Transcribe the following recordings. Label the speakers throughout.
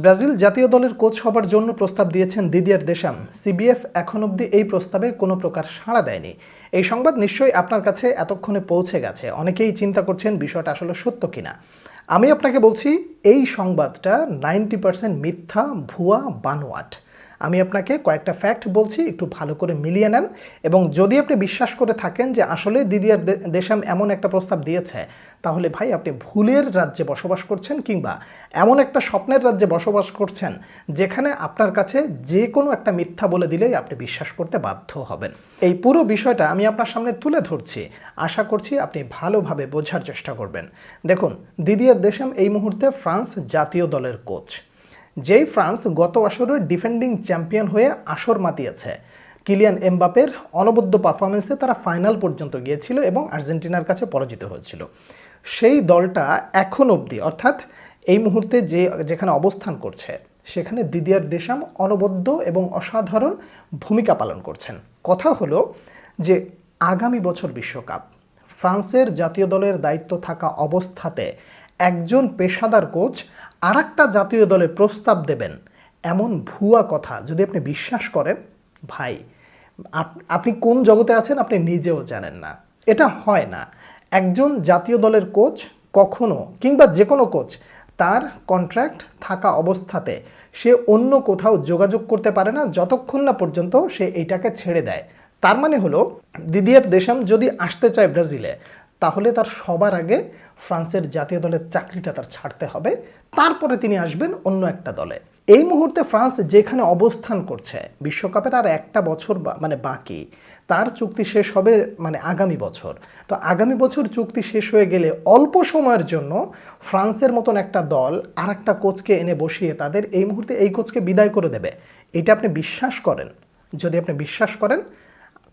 Speaker 1: Brazil জাতীয় দলের coach হবার জন্য প্রস্তাব দিয়েছেন দিদিয়ার দেশাম। সিবিএফ এখন অবধি এই প্রস্তাবে কোনো প্রকার সাড়া দেয়নি। এই সংবাদ নিশ্চয়ই আপনার কাছে এতক্ষণে পৌঁছে গেছে। অনেকেই চিন্তা করছেন বিষয়টা আসলে সত্য কিনা। আমি আপনাকে বলছি, এই সংবাদটা নাইনটি পার্সেন্ট মিথ্যা, ভুয়া, বানোয়াট। আমি আপনাকে কয়েকটা ফ্যাক্ট বলছি, একটু ভালো করে মিলিয়ে নেন। এবং যদি আপনি বিশ্বাস করে থাকেন যে আসলে দিদিয়ার দেশাম এমন একটা প্রস্তাব দিয়েছে তাহলে ভাই আপনি ভুলের রাজ্যে বসবাস করছেন কিংবা এমন একটা স্বপ্নের রাজ্যে বসবাস করছেন যেখানে আপনার কাছে যে কোনো একটা মিথ্যা বলে দিলেই আপনি বিশ্বাস করতে বাধ্য হবেন। এই পুরো বিষয়টা আমি আপনার সামনে তুলে ধরছি। আশা করছি আপনি ভালোভাবে বোঝার চেষ্টা করবেন। দেখুন, দিদিয়ার দেশম এই মুহূর্তে ফ্রান্স জাতীয় দলের কোচ। যেই ফ্রান্স গত আসরে ডিফেন্ডিং চ্যাম্পিয়ন হয়ে আসর মাতিয়েছে। কিলিয়ান এমবাপের অনবদ্য পারফরমেন্সে তারা ফাইনাল পর্যন্ত গিয়েছিল এবং আর্জেন্টিনার কাছে পরাজিত হয়েছিল। সেই দলটা এখন অবধি, অর্থাৎ এই মুহূর্তে যে, যেখানে অবস্থান করছে, সেখানে দিদিয়ার দেশাম অনবদ্য এবং অসাধারণ ভূমিকা পালন করছেন। কথা হলো যে, আগামী বছর বিশ্বকাপ, ফ্রান্সের জাতীয় দলের দায়িত্ব থাকা অবস্থাতে একজন পেশাদার কোচ আর জাতীয় দলে প্রস্তাব দেবেন, এমন ভুয়া কথা যদি আপনি বিশ্বাস করেন, ভাই, আপ- আপনি কোন জগতে আছেন আপনি নিজেও জানেন না। এটা হয় না। একজন জাতীয় দলের কোচ কখনো কিংবা যে কোনো কোচ তার কন্ট্রাক্ট থাকা অবস্থাতে সে অন্য কোথাও যোগাযোগ করতে পারে না, যতক্ষণ না পর্যন্ত সে এইটাকে ছেড়ে দেয়। তার মানে হলো দিদিয়ার দেশাম যদি আসতে চায় ব্রাজিলে, তাহলে তার সবার আগে ফ্রান্সের জাতীয় দলের চাকরিটা তার ছাড়তে হবে। তারপরে তিনি আসবেন অন্য একটা দলে। এই মুহূর্তে ফ্রান্স যেখানে অবস্থান করছে, বিশ্বকাপের আর একটা বছর মানে বাকি, তার চুক্তি শেষ হবে মানে আগামী বছর। তো আগামী বছর চুক্তি শেষ হয়ে গেলে অল্প সময়ের জন্য ফ্রান্সের মতন একটা দল আর একটা কোচকে এনে বসিয়ে তাদের এই মুহূর্তে এই কোচকে বিদায় করে দেবে। এটা আপনি বিশ্বাস করেন? যদি আপনি বিশ্বাস করেন,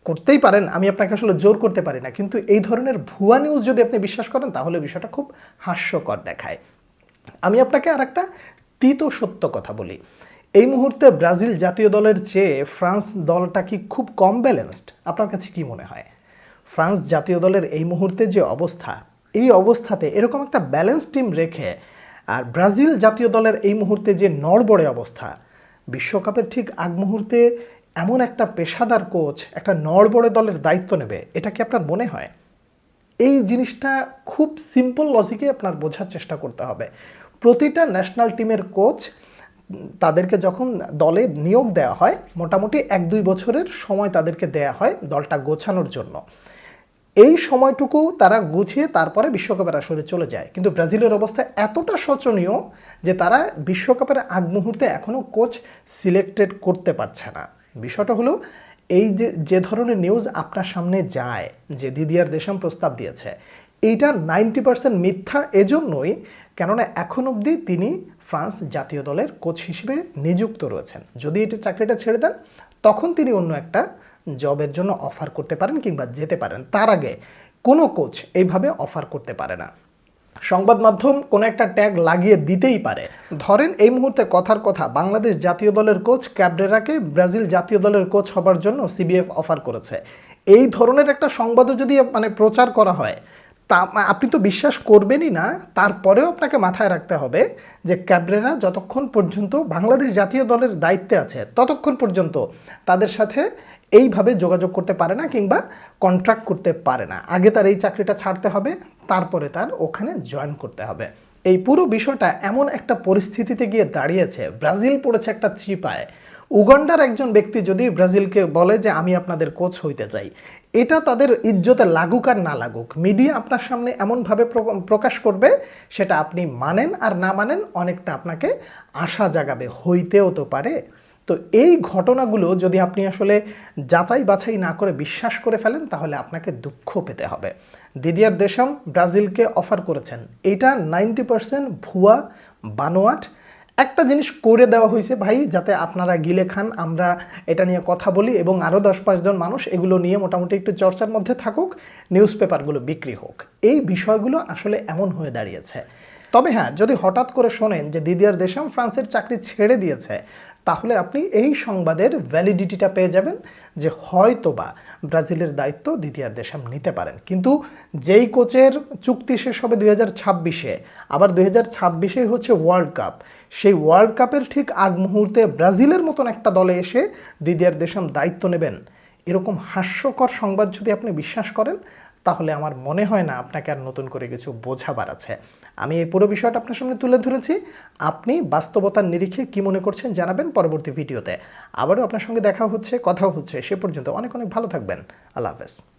Speaker 1: করতেই পারেন। আমি আপনাকে আসলে জোর করতে পারি না। কিন্তু এই ধরনের ভুয়া নিউজ যদি আপনি বিশ্বাস করেন, তাহলে বিষয়টা খুব হাস্যকর দেখায়। আমি আপনাকে আর একটা তিত সত্য কথা বলি। এই মুহূর্তে ব্রাজিল জাতীয় দলের চেয়ে ফ্রান্স দলটা কি খুব কম ব্যালেন্সড আপনার কাছে কি মনে হয়? ফ্রান্স জাতীয় দলের এই মুহূর্তে যে অবস্থা, এই অবস্থাতে এরকম একটা ব্যালেন্স টিম রেখে আর ব্রাজিল জাতীয় দলের এই মুহূর্তে যে নড়বড়ে অবস্থা, বিশ্বকাপের ঠিক আগ মুহূর্তে এমন একটা পেশাদার কোচ একটা নড়বড়ে দলের দায়িত্ব নেবে, এটা কি আপনার মনে হয়? এই জিনিসটা খুব সিম্পল লজিকে আপনার বোঝার চেষ্টা করতে হবে। প্রতিটা ন্যাশনাল টিমের কোচ তাদেরকে যখন দলে নিয়োগ দেওয়া হয়, মোটামুটি এক দুই বছরের সময় তাদেরকে দেয়া হয় দলটা গোছানোর জন্য। এই সময়টুকু তারা গুছিয়ে তারপরে বিশ্বকাপের আসরে চলে যায়। কিন্তু ব্রাজিলের অবস্থা এতটা শোচনীয় যে তারা বিশ্বকাপের আগ মুহূর্তে এখনও কোচ সিলেক্টেড করতে পারছে না। বিষয়টা হলো, এই যে যে ধরনের নিউজ আপনার সামনে যায়, যে দিদিয়ার দেশাম প্রস্তাব দিয়েছে এইটা নাইনটি পার্সেন্ট মিথ্যা এজন্যই, কেননা এখন অবধি তিনি ফ্রান্স জাতীয় দলের কোচ হিসেবে নিযুক্ত রয়েছেন। যদি এটি চাকরিটা ছেড়ে দেন, তখন তিনি অন্য একটা জবের জন্য অফার করতে পারেন কিংবা যেতে পারেন। তার আগে কোনো কোচ এইভাবে অফার করতে পারে না। সংবাদ মাধ্যম কোনো একটা ট্যাগ লাগিয়ে দিতেই পারে। ধরেন এই মুহূর্তে কথার কথা, বাংলাদেশ জাতীয় দলের কোচ ক্যাবরেরাকে ব্রাজিল জাতীয় দলের কোচ হবার জন্য সিবিএফ অফার করেছে। এই ধরনের একটা সংবাদও যদি মানে প্রচার করা হয় তা আপনি তো বিশ্বাস করবেনই না, তারপরেও আপনাকে মাথায় রাখতে হবে যে ক্যাবরেরা যতক্ষণ পর্যন্ত বাংলাদেশ জাতীয় দলের দায়িত্বে আছে, ততক্ষণ পর্যন্ত তাদের সাথে এইভাবে যোগাযোগ করতে পারে না কিংবা কন্ট্রাক্ট করতে পারে না। আগে তার এই চাকরিটা ছাড়তে হবে, তারপরে তার ওখানে জয়েন করতে হবে। এই পুরো বিষয়টা এমন একটা পরিস্থিতিতে গিয়ে দাঁড়িয়েছে, ব্রাজিল পড়েছে একটা চিপায় উগান্ডার একজন ব্যক্তি যদি ব্রাজিলকে বলে যে আমি আপনাদের কোচ হইতে চাই, এটা তাদের ইজ্জতে লাগুক আর না লাগুক, মিডিয়া আপনার সামনে এমনভাবে প্র- প্রকাশ করবে, সেটা আপনি মানেন আর না মানেন অনেকটা আপনাকে আশা জাগাবে, হইতেও তো পারে। তো এই ঘটনাগুলো যদি আপনি আসলে যাচাই বাছাই না করে বিশ্বাস করে ফেলেন, তাহলে আপনাকে দুঃখ পেতে হবে। দিদিয়ার দেশম ব্রাজিলকে অফার করেছেন। এটা নাইনটি পার্সেন্ট ভুয়া বানোয়াট একটা জিনিস করে দেওয়া হয়েছে, ভাই, যাতে আপনারা গিলে খান, আমরা এটা নিয়ে কথা বলি এবং আরও দশ পাঁচজন মানুষ এগুলো নিয়ে মোটামুটি একটু চর্চার মধ্যে থাকুক, নিউজ পেপারগুলো বিক্রি হোক। এই বিষয়গুলো আসলে এমন হয়ে দাঁড়িয়েছে। তবে হ্যাঁ যদি হঠাৎ করে শোনেন যে দিদিয়ার দেশাম ফ্রান্সের চাকরি ছেড়ে দিয়েছে তাহলে আপনি এই সংবাদের ভ্যালিডিটিটা পেয়ে যাবেন যে হয়তোবা ব্রাজিলের দায়িত্ব দিদিয়ার দেশাম নিতে পারেন। কিন্তু যেই কোচের চুক্তি শেষ হবে দুই হাজার ছাব্বিশে, আবার দুই হাজার ছাব্বিশেই হচ্ছে ওয়ার্ল্ড কাপ সেই ওয়ার্ল্ড কাপের ঠিক আগ মুহূর্তে ব্রাজিলের মতন একটা দলে এসে দিদিয়ার দেশাম দায়িত্ব নেবেন। এরকম হাস্যকর সংবাদ যদি আপনি বিশ্বাস করেন তাহলে আমার মনে হয় না আপনাকে আর নতুন করে কিছু বোঝাবার আছে। আমি এই পুরো বিষয়টা আপনার সামনে তুলে ধরেছি। আপনি বাস্তবতার নিরিখে কি মনে করছেন জানাবেন পরবর্তী ভিডিওতে। আবারও আপনার সঙ্গে দেখা হচ্ছে, কথাও হচ্ছে, সে পর্যন্ত অনেক অনেক ভালো থাকবেন। আল্লাহ হাফেজ।